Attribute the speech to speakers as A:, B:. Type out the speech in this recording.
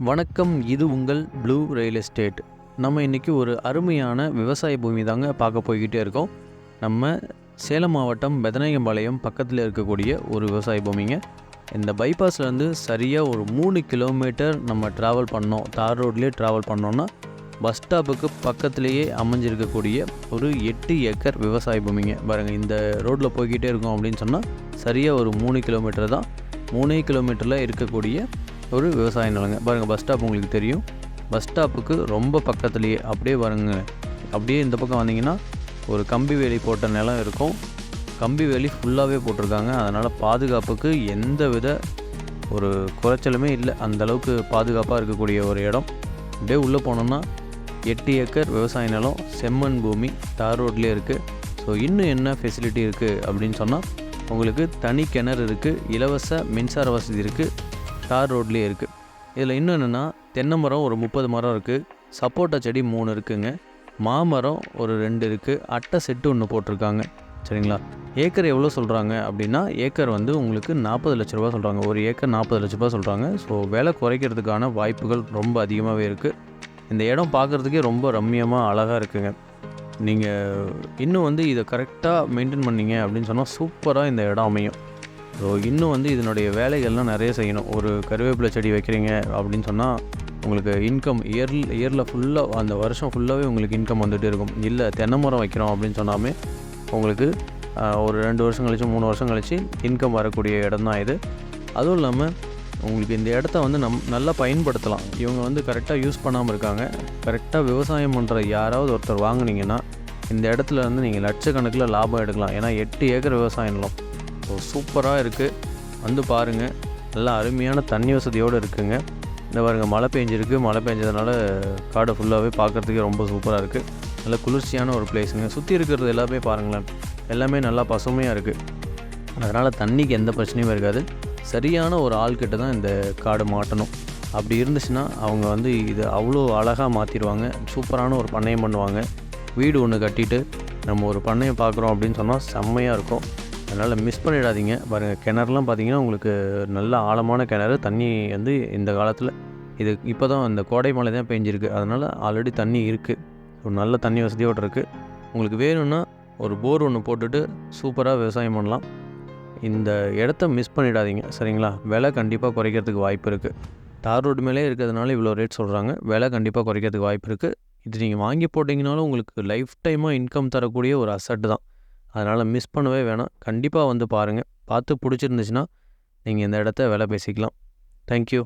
A: வணக்கம் இது உங்கள் ப்ளூ ரியல் எஸ்டேட் நம்ம இன்றைக்கி ஒரு அருமையான விவசாய பூமி தாங்க பார்க்க போய்கிட்டே இருக்கோம். நம்ம சேலம் மாவட்டம் பெதநாயகம்பாளையம் பக்கத்தில் இருக்கக்கூடிய ஒரு விவசாய பூமிங்க. இந்த பைபாஸ்லேருந்து சரியாக ஒரு மூணு கிலோமீட்டர் நம்ம ட்ராவல் பண்ணோம். தார் ரோட்லேயே ட்ராவல் பண்ணோன்னா பஸ் ஸ்டாப்புக்கு பக்கத்துலேயே அமைஞ்சிருக்கக்கூடிய ஒரு எட்டு ஏக்கர் விவசாய பூமிங்க. பாருங்கள் இந்த ரோட்டில் போய்கிட்டே இருக்கோம் அப்படின்னு சொன்னால் சரியாக ஒரு மூணு கிலோமீட்டர் தான். மூணே கிலோமீட்டரில் இருக்கக்கூடிய ஒரு விவசாய நிலங்க. பாருங்கள் பஸ் ஸ்டாப் உங்களுக்கு தெரியும். பஸ் ஸ்டாப்புக்கு ரொம்ப பக்கத்துலேயே அப்படியே பாருங்க. அப்படியே இந்த பக்கம் வந்தீங்கன்னா ஒரு கம்பி வேலி போட்ட நிலம் இருக்கும். கம்பி வேலி ஃபுல்லாகவே போட்டிருக்காங்க. அதனால் பாதுகாப்புக்கு எந்த வித ஒரு குறைச்சலுமே இல்லை. அந்தளவுக்கு பாதுகாப்பாக இருக்கக்கூடிய ஒரு இடம். அப்படியே உள்ளே போனோம்னா எட்டு ஏக்கர் விவசாய நிலம் செம்மண் பூமி தார் ரோட்லேயே இருக்குது ஸோ இன்னும் என்ன ஃபெசிலிட்டி இருக்குது அப்படின்னு சொன்னால் உங்களுக்கு தனி கிணறு இருக்குது இலவச மின்சார வசதி இருக்குது தார் ரோட்லேயே இருக்குது இதில் இன்னும் என்னென்னா தென்னை மரம் ஒரு முப்பது மரம் இருக்குது சப்போட்டா செடி மூணு இருக்குதுங்க மாமரம் ஒரு ரெண்டு இருக்குது அட்டை செட்டு ஒன்று போட்டிருக்காங்க. சரிங்களா? ஏக்கர் எவ்வளோ சொல்கிறாங்க அப்படின்னா ஏக்கர் வந்து உங்களுக்கு நாற்பது லட்ச ரூபா சொல்கிறாங்க ஒரு ஏக்கர் நாற்பது லட்ச ரூபா சொல்கிறாங்க ஸோ விலை குறைக்கிறதுக்கான வாய்ப்புகள் ரொம்ப அதிகமாகவே இருக்குது இந்த இடம் பார்க்குறதுக்கே ரொம்ப ரம்மியமாக அழகாக இருக்குங்க. நீங்கள் இன்னும் வந்து இதை கரெக்டாக மெயின்டைன் பண்ணீங்க அப்படின்னு சொன்னால் சூப்பராக இந்த இடம் அமையும். ஸோ இன்னும் வந்து இதனுடைய வேலைகள்லாம் நிறைய செய்யணும். ஒரு கருவேப்பிலை செடி வைக்கிறீங்க அப்படின்னு சொன்னால் உங்களுக்கு இன்கம் இயர் இயரில் ஃபுல்லாக அந்த வருஷம் ஃபுல்லாகவே உங்களுக்கு இன்கம் வந்துகிட்டே இருக்கும். இல்லை தென்னை மரம் வைக்கிறோம் அப்படின்னு சொன்னாமே உங்களுக்கு ஒரு ரெண்டு வருஷம் கழிச்சு மூணு வருஷம் கழிச்சு இன்கம் வரக்கூடிய இடம் தான் இது. அதுவும் இல்லாமல் உங்களுக்கு இந்த இடத்த வந்து நம் நல்லா பயன்படுத்தலாம். இவங்க வந்து கரெக்டாக யூஸ் பண்ணாமல் இருக்காங்க. கரெக்டாக விவசாயம் பண்ணுற யாராவது ஒருத்தர் வாங்கினீங்கன்னா இந்த இடத்துல வந்து நீங்கள் லட்சக்கணக்கில் லாபம் எடுக்கலாம். ஏன்னா எட்டு ஏக்கர் விவசாயம் நிலம் ஸோ சூப்பராக இருக்குது வந்து பாருங்கள் நல்லா அருமையான தண்ணி வசதியோடு இருக்குங்க. இந்த பாருங்கள் மழை பெஞ்சிருக்கு. மழை பெஞ்சதுனால காடு ஃபுல்லாகவே பார்க்குறதுக்கே ரொம்ப சூப்பராக இருக்குது நல்ல குளிர்ச்சியான ஒரு பிளேஸுங்க சுற்றி இருக்கிறது எல்லாமே பாருங்களேன். எல்லாமே நல்லா பசுமையாக இருக்குது அதனால் தண்ணிக்கு எந்த பிரச்சனையும் இருக்காது. சரியான ஒரு ஆள்கிட்ட தான் இந்த காடு மாட்டணும். அப்படி இருந்துச்சுன்னா அவங்க வந்து இது அவ்வளோ அழகாக மாற்றிடுவாங்க சூப்பரான ஒரு பண்ணையம் பண்ணுவாங்க. வீடு ஒன்று கட்டிட்டு நம்ம ஒரு பண்ணையம் பார்க்குறோம் அப்படின்னு சொன்னால் செம்மையாக இருக்கும். அதனால் மிஸ் பண்ணிடாதீங்க. பாருங்கள் கிணறுலாம் பார்த்தீங்கன்னா உங்களுக்கு நல்ல ஆழமான கிணறு தண்ணி வந்து இந்த காலத்தில் இது இப்போ தான் இந்த கோடை மழை தான் பெஞ்சிருக்கு. அதனால் ஆல்ரெடி தண்ணி இருக்குது ஒரு நல்ல தண்ணி வசதியோடு இருக்குது உங்களுக்கு வேணும்னா ஒரு போர் ஒன்று போட்டுட்டு சூப்பராக விவசாயம் பண்ணலாம். இந்த இடத்த மிஸ் பண்ணிடாதீங்க சரிங்களா? விலை கண்டிப்பாக குறைக்கிறதுக்கு வாய்ப்பு இருக்குது தார் ரோடு மேலே இருக்கிறதுனால இவ்வளோ ரேட் சொல்கிறாங்க விலை கண்டிப்பாக குறைக்கிறதுக்கு வாய்ப்பு இருக்குது இது நீங்கள் வாங்கி போட்டிங்கனாலும் உங்களுக்கு லைஃப் டைமாக இன்கம் தரக்கூடிய ஒரு அசட்டு தான். அதனால் மிஸ் பண்ணவே வேணாம். கண்டிப்பாக வந்து பாருங்கள் பார்த்து பிடிச்சிருந்துச்சுன்னா நீங்கள் இந்த இடத்த விலை பேசிக்கலாம். தேங்க்யூ